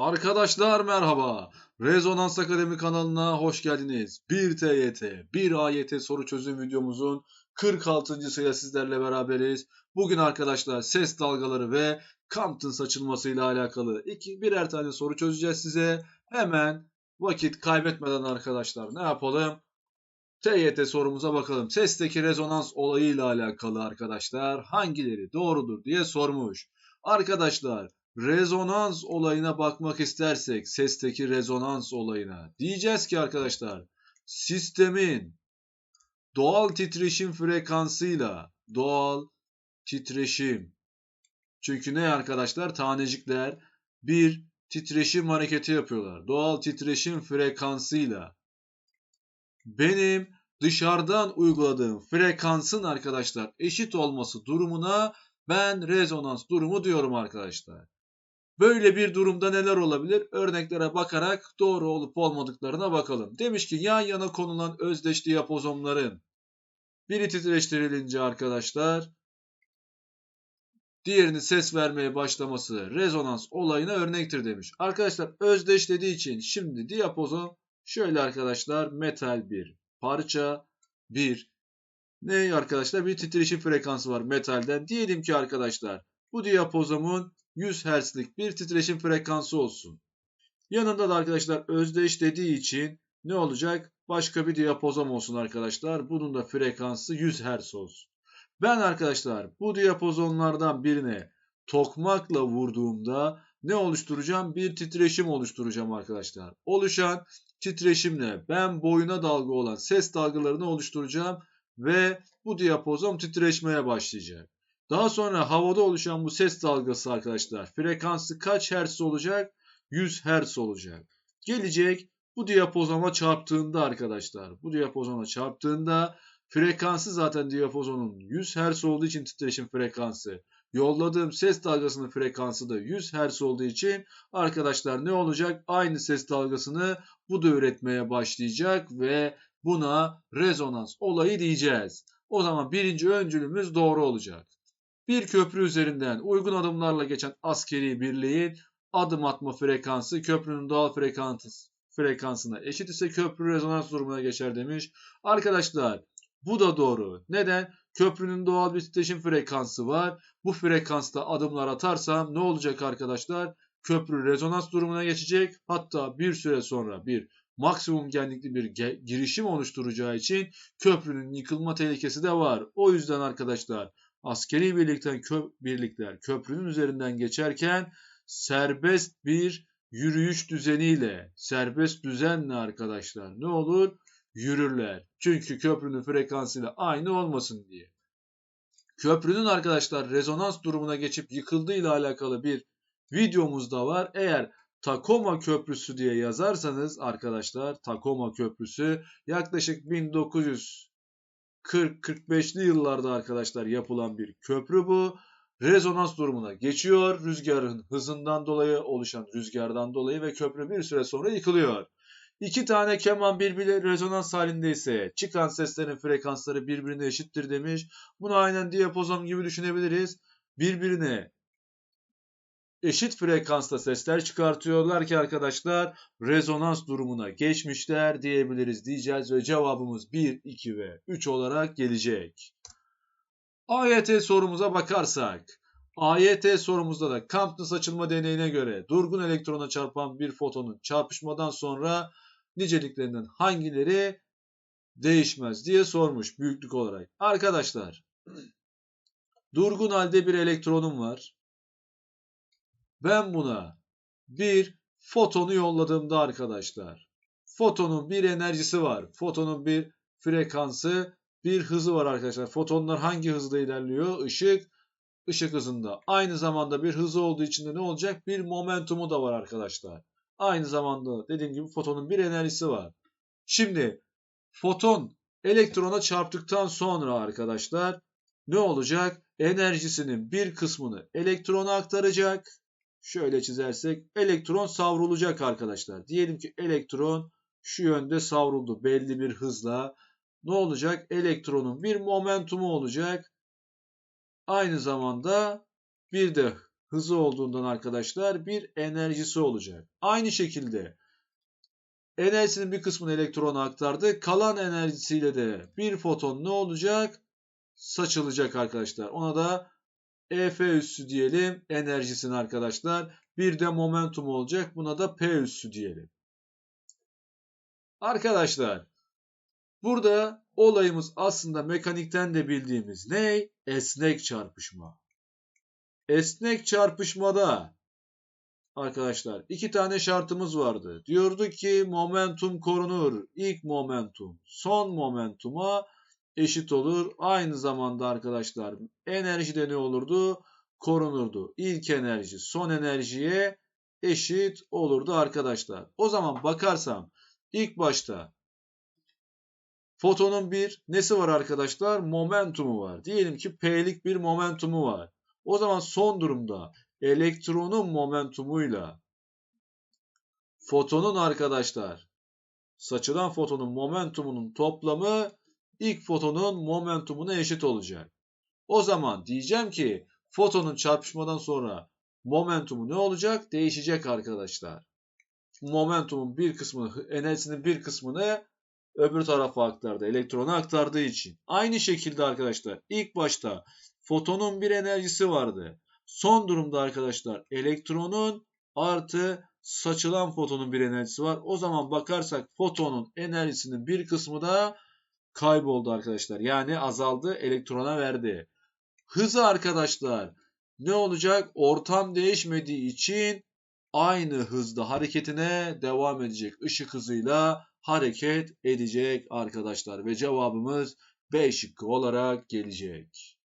Arkadaşlar merhaba. Rezonans Akademi kanalına hoş geldiniz. 1 TYT, 1 AYT soru çözüm videomuzun 46.sıyla sizlerle beraberiz. Bugün arkadaşlar ses dalgaları ve Compton saçılmasıyla alakalı iki birer tane soru çözeceğiz size. Hemen vakit kaybetmeden arkadaşlar ne yapalım? TYT sorumuza bakalım. Sesteki rezonans olayıyla alakalı arkadaşlar hangileri doğrudur diye sormuş. Arkadaşlar rezonans olayına bakmak istersek sesteki rezonans olayına diyeceğiz ki arkadaşlar sistemin doğal titreşim frekansıyla doğal titreşim çünkü ne arkadaşlar tanecikler bir titreşim hareketi yapıyorlar. Doğal titreşim frekansıyla benim dışarıdan uyguladığım frekansın arkadaşlar eşit olması durumuna ben rezonans durumu diyorum arkadaşlar. Böyle bir durumda neler olabilir? Örneklere bakarak doğru olup olmadıklarına bakalım. Demiş ki yan yana konulan özdeş diyapozonların biri titreştirilince arkadaşlar diğerinin ses vermeye başlaması rezonans olayına örnektir demiş. Arkadaşlar özdeş dediği için şimdi diyapozon şöyle arkadaşlar metal bir parça bir ne arkadaşlar bir titreşim frekansı var metalden. Diyelim ki arkadaşlar bu diyapozomun 100 Hz'lik bir titreşim frekansı olsun. Yanında da arkadaşlar özdeş dediği için ne olacak? Başka bir diyapozom olsun arkadaşlar. Bunun da frekansı 100 Hz olsun. Ben arkadaşlar bu diyapozonlardan birine tokmakla vurduğumda ne oluşturacağım? Bir titreşim oluşturacağım arkadaşlar. Oluşan titreşimle ben boyuna dalga olan ses dalgalarını oluşturacağım ve bu diyapozom titreşmeye başlayacak. Daha sonra havada oluşan bu ses dalgası arkadaşlar frekansı kaç hertz olacak? 100 hertz olacak. Gelecek bu diyapozoma çarptığında arkadaşlar bu diyapozona çarptığında frekansı zaten diyapozonun 100 hertz olduğu için titreşim frekansı. Yolladığım ses dalgasının frekansı da 100 hertz olduğu için arkadaşlar ne olacak? Aynı ses dalgasını bu da üretmeye başlayacak ve buna rezonans olayı diyeceğiz. O zaman birinci öncülümüz doğru olacak. Bir köprü üzerinden uygun adımlarla geçen askeri birliğin adım atma frekansı köprünün doğal frekansı frekansına eşit ise köprü rezonans durumuna geçer demiş. Arkadaşlar bu da doğru. Neden? Köprünün doğal bir titreşim frekansı var. Bu frekansta adımlar atarsam ne olacak arkadaşlar? Köprü rezonans durumuna geçecek. Hatta bir süre sonra bir maksimum genlikli bir girişim oluşturacağı için köprünün yıkılma tehlikesi de var. O yüzden arkadaşlar askeri birlikten kö birlikler köprünün üzerinden geçerken serbest bir yürüyüş düzeniyle, serbest düzenle arkadaşlar ne olur? Yürürler. Çünkü köprünün frekansıyla aynı olmasın diye. Köprünün arkadaşlar rezonans durumuna geçip yıkıldığıyla alakalı bir videomuz da var. Eğer Takoma Köprüsü diye yazarsanız arkadaşlar Takoma Köprüsü yaklaşık 1900 40-45'li yıllarda arkadaşlar yapılan bir köprü bu. Rezonans durumuna geçiyor. Rüzgarın hızından dolayı oluşan rüzgardan dolayı ve köprü bir süre sonra yıkılıyor. İki tane keman birbirine rezonans halindeyse çıkan seslerin frekansları birbirine eşittir demiş. Bunu aynen diyapozom gibi düşünebiliriz. Birbirine eşit frekansta sesler çıkartıyorlar ki arkadaşlar rezonans durumuna geçmişler diyebiliriz diyeceğiz ve cevabımız 1, 2 ve 3 olarak gelecek. AYT sorumuza bakarsak AYT sorumuzda da Compton saçılma deneyine göre durgun elektrona çarpan bir fotonun çarpışmadan sonra niceliklerinden hangileri değişmez diye sormuş büyüklük olarak. Arkadaşlar durgun halde bir elektronum var. Ben buna bir fotonu yolladığımda arkadaşlar fotonun bir enerjisi var. Fotonun bir frekansı, bir hızı var arkadaşlar. Fotonlar hangi hızda ilerliyor? Işık ışık hızında. Aynı zamanda bir hızı olduğu için de ne olacak? Bir momentumu da var arkadaşlar. Aynı zamanda dediğim gibi fotonun bir enerjisi var. Şimdi foton elektrona çarptıktan sonra arkadaşlar ne olacak? Enerjisinin bir kısmını elektrona aktaracak. Şöyle çizersek elektron savrulacak arkadaşlar. Diyelim ki elektron şu yönde savruldu belli bir hızla. Ne olacak? Elektronun bir momentumu olacak. Aynı zamanda bir de hızı olduğundan arkadaşlar bir enerjisi olacak. Aynı şekilde enerjisinin bir kısmını elektrona aktardı. Kalan enerjisiyle de bir foton ne olacak? Saçılacak arkadaşlar. Ona da EF üssü diyelim enerjisini arkadaşlar. Bir de momentum olacak. Buna da P üssü diyelim. Arkadaşlar burada olayımız aslında mekanikten de bildiğimiz ne? Esnek çarpışma. Esnek çarpışmada arkadaşlar iki tane şartımız vardı. Diyordu ki momentum korunur. İlk momentum son momentuma eşit olur. Aynı zamanda arkadaşlar enerji de ne olurdu? Korunurdu. İlk enerji son enerjiye eşit olurdu arkadaşlar. O zaman bakarsam ilk başta fotonun bir nesi var arkadaşlar? Momentumu var. Diyelim ki P'lik bir momentumu var. O zaman son durumda elektronun momentumuyla fotonun arkadaşlar saçılan fotonun momentumunun toplamı ilk fotonun momentumuna eşit olacak. O zaman diyeceğim ki fotonun çarpışmadan sonra momentumu ne olacak? Değişecek arkadaşlar. Momentumun bir kısmını, enerjisinin bir kısmını öbür tarafa aktardı. Elektrona aktardığı için. Aynı şekilde arkadaşlar ilk başta fotonun bir enerjisi vardı. Son durumda arkadaşlar elektronun artı saçılan fotonun bir enerjisi var. O zaman bakarsak fotonun enerjisinin bir kısmı da kayboldu arkadaşlar. Yani azaldı elektrona verdi. Hızı arkadaşlar ne olacak? Ortam değişmediği için aynı hızda hareketine devam edecek. Işık hızıyla hareket edecek arkadaşlar. Ve cevabımız B şıkkı olarak gelecek.